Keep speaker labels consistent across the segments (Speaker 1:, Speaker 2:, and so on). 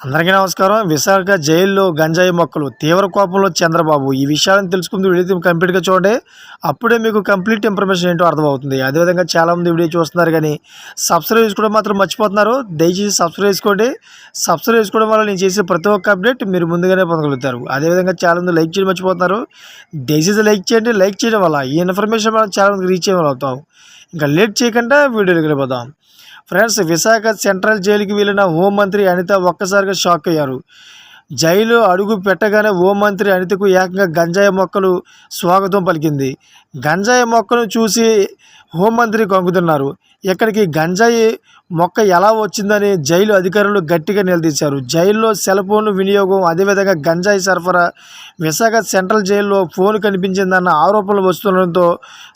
Speaker 1: అందరికీ నమస్కారం. విశాఖ జైల్లో గంజాయి మొక్కలు తీవ్ర కోపంలో చంద్రబాబు. ఈ విషయాలను తెలుసుకుంది వీడియో కంప్లీట్గా చూడండి. అప్పుడే మీకు కంప్లీట్ ఇన్ఫర్మేషన్ ఏంటో అర్థమవుతుంది. అదేవిధంగా చాలామంది వీడియో చూస్తున్నారు కానీ సబ్స్క్రైబ్ చేసుకోవడం మాత్రం మర్చిపోతున్నారు. దయచేసి సబ్స్క్రైబ్ చేసుకోండి. సబ్స్క్రైబ్ చేసుకోవడం వల్ల నేను చేసే ప్రతి ఒక్క అప్డేట్ మీరు ముందుగానే పొందగలుగుతారు. అదేవిధంగా చాలామంది లైక్ చేయడం మర్చిపోతున్నారు. దయచేసి లైక్ చేయండి. లైక్ చేయడం వల్ల ఈ ఇన్ఫర్మేషన్ మనం చాలామందికి రీచ్ అయ్యగలుగుతాం ఇంకా లేట్ చేయకుండా వీడియోకి వెళ్ళిపోదాం. ఫ్రెండ్స్ విశాఖ సెంట్రల్ జైలుకి వెళ్ళిన హోంమంత్రి అనిత ఒక్కసారిగా షాక్ అయ్యారు. జైలు అడుగు పెట్టగానే హోంమంత్రి అనితకు ఏకంగా గంజాయి మొక్కలు స్వాగతం పలికింది. గంజాయి మొక్కను చూసి హోంమంత్రి కొంగుతున్నారు. ఇక్కడికి గంజాయి మొక్క ఎలా వచ్చిందని జైలు అధికారులు గట్టిగా నిలదీశారు. జైల్లో సెల్ ఫోన్ వినియోగం అదేవిధంగా గంజాయి సరఫరా విశాఖ సెంట్రల్ జైల్లో ఫోన్ కనిపించిందన్న ఆరోపణలు వస్తుండడంతో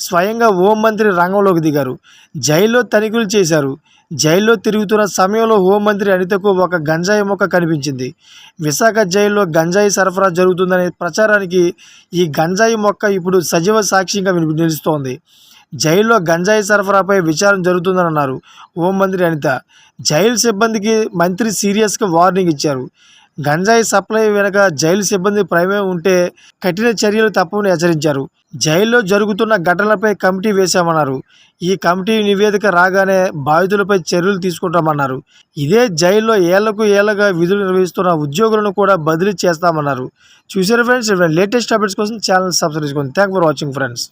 Speaker 1: స్వయంగా హోంమంత్రి రంగంలోకి దిగారు. జైల్లో తనిఖీలు చేశారు. జైల్లో తిరుగుతున్న సమయంలో హోంమంత్రి అనితకు ఒక గంజాయి మొక్క కనిపించింది. విశాఖ విశాఖ జైల్లో గంజాయి సరఫరా జరుగుతుందనే ప్రచారానికి ఈ గంజాయి మొక్క ఇప్పుడు సజీవ సాక్ష్యంగా నిలుస్తోంది. జైల్లో గంజాయి సరఫరాపై విచారణ జరుగుతుందని అన్నారు హోంమంత్రి అనిత. జైలు సిబ్బందికి మంత్రి సీరియస్గా వార్నింగ్ ఇచ్చారు. గంజాయి సప్లై వెనుక జైలు సిబ్బంది ప్రమేయం ఉంటే కఠిన చర్యలు తప్పవని హెచ్చరించారు. జైల్లో జరుగుతున్న ఘటనలపై కమిటీ వేశామన్నారు. ఈ కమిటీ నివేదిక రాగానే బాధితులపై చర్యలు తీసుకుంటామన్నారు. ఇదే జైల్లో ఏళ్ళకు ఏళ్ళగా విధులు నిర్వహిస్తున్న ఉద్యోగులను కూడా బదిలీ చేస్తామన్నారు. చూసారు ఫ్రెండ్స్ లేటెస్ట్ అప్డేట్స్ కోసం ఛానల్ సబ్స్క్రైబ్ చేసుకోండి థ్యాంక్ ఫర్ వాచింగ్ ఫ్రెండ్స్.